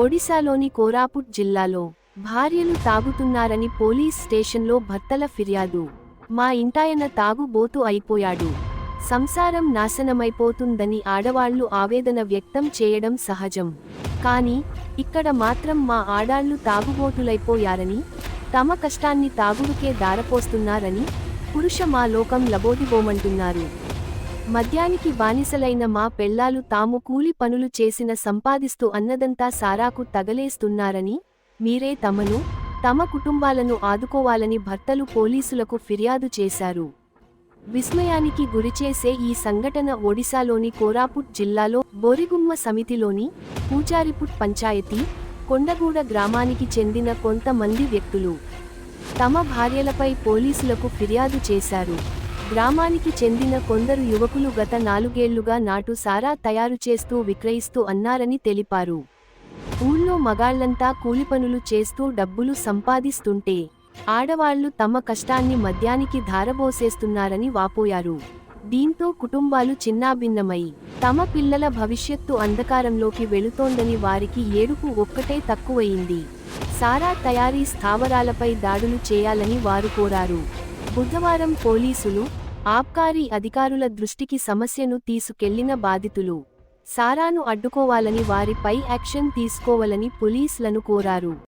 ఒడిశాలోని కోరాపుట్ జిల్లాలో భార్యలు తాగుతున్నారని పోలీస్ స్టేషన్లో భర్తల ఫిర్యాదు. మా ఇంటాయన తాగుబోతు అయిపోయాడు. సంసారం నాశనమైపోతుందని ఆడవాళ్ళు ఆవేదన వ్యక్తం చేయడం సహజం. కానీ ఇక్కడ మాత్రం మా ఆడాళ్ళు తాగుబోతులైపోయారని తమ కష్టాన్ని తాగుడుకే దారపోస్తున్నారని పురుష మా లోకం లబోదిబోమంటున్నారు. మద్యానికి బానిసలైన మా పెళ్ళాలు తాము కూలి పనులు చేసిన సంపాదిస్తూ అన్నదంతా సారాకు తగలేస్తున్నారని మీరే తమను తమ కుటుంబాలను ఆదుకోవాలని భర్తలు పోలీసులకు ఫిర్యాదు చేశారు. విస్మయానికి గురిచేసే ఈ సంఘటన ఒడిశాలోని కోరాపుట్ జిల్లాలో బోరిగుమ్మ సమితిలోని పూజారిపుట్ పంచాయతీ కొండగూడ గ్రామానికి చెందిన కొంతమంది వ్యక్తులు తమ భార్యలపై పోలీసులకు ఫిర్యాదు చేశారు. గ్రామానికి చెందిన కొందరు యువకులు గత నాలుగేళ్ళుగా నాటు సారా తయారు చేస్తూ విక్రయిస్తూ అన్నారని తెలిపారు. ఊళ్ళో మగాళ్ళంతా కూలిపనులు చేస్తూ డబ్బులు సంపాదిస్తుంటే ఆడవాళ్ళు తమ కష్టాన్ని మద్యానికి ధారబోసేస్తున్నారని వాపోయారు. దీంతో కుటుంబాలు చిన్నాభిన్నమై తమ పిల్లల భవిష్యత్తు అంధకారంలోకి వెళుతోందని వారికి ఏడుపు ఒక్కటే తక్కువయింది సారా తయారీ స్థావరాలపై దాడులు చేయాలని వారు కోరారు. బుధవారం పోలీసులు ఆబ్కారీ అధికారుల దృష్టికి సమస్యను తీసుకెళ్ళిన బాధితులు. సారాను అడ్డుకోవాలని వారిపై యాక్షన్ తీసుకోవాలని పోలీసులను కోరారు.